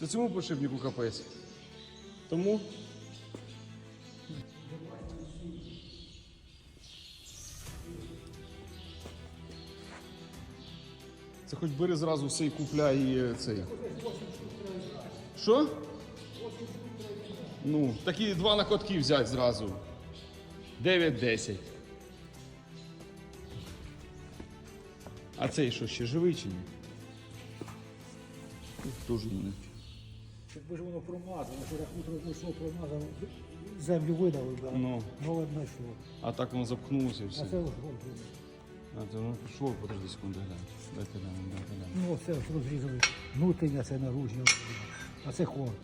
Це цьому подшипнику капець. Тому. Це хоч бери зразу все і купляй е, цей. Що? Ну, такі два накотки взяти зразу. 9-10. А цей що, ще живий чи ні? Дуже ні. Якби ж воно промазано, вчора утро зайшов, промазав, землю видавив, да. Ну. нове знайшло. А так воно запхнулося і А все. це ось гонку. А це воно пішло, подожди секунду глянь. Дайте глянь, дайте глянь. Ну, оце ось розрізали. Внутрішня це наружня. А це корпус.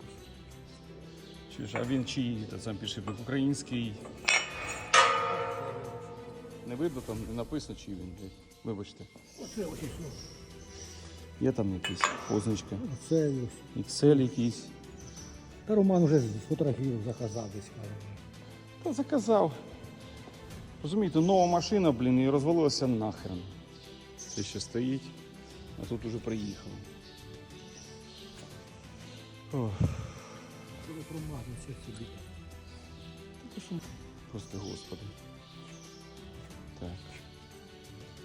Чуєш, а він чиї та сам підшипник? Український. Не видно там, не написано, чий він. блядь. Вибачте. Оце ось що. Є там якісь позначки. Ось. Excel якийсь. Та Роман вже сфотографував, заказав десь. каже. Та заказав. Розумієте, нова машина, блін, і розвалилася нахрен. Це ще стоїть, а тут уже це собі. просто господи. Так.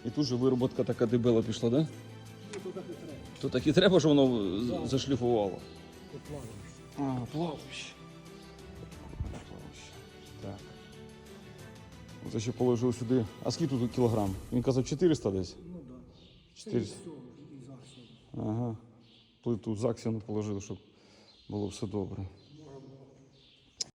І тут же вироботка така дебела пішла, да? Ну, так треба. То так і треба, щоб воно зашліфувало. А, плаваще. Плаваще. Так. Оце ще положив сюди. А скільки тут кілограм? Він казав 400 десь. Ну так. Да. 400. Це і всього, і зараз. Ага. Плиту з аксіону положили, щоб було все добре.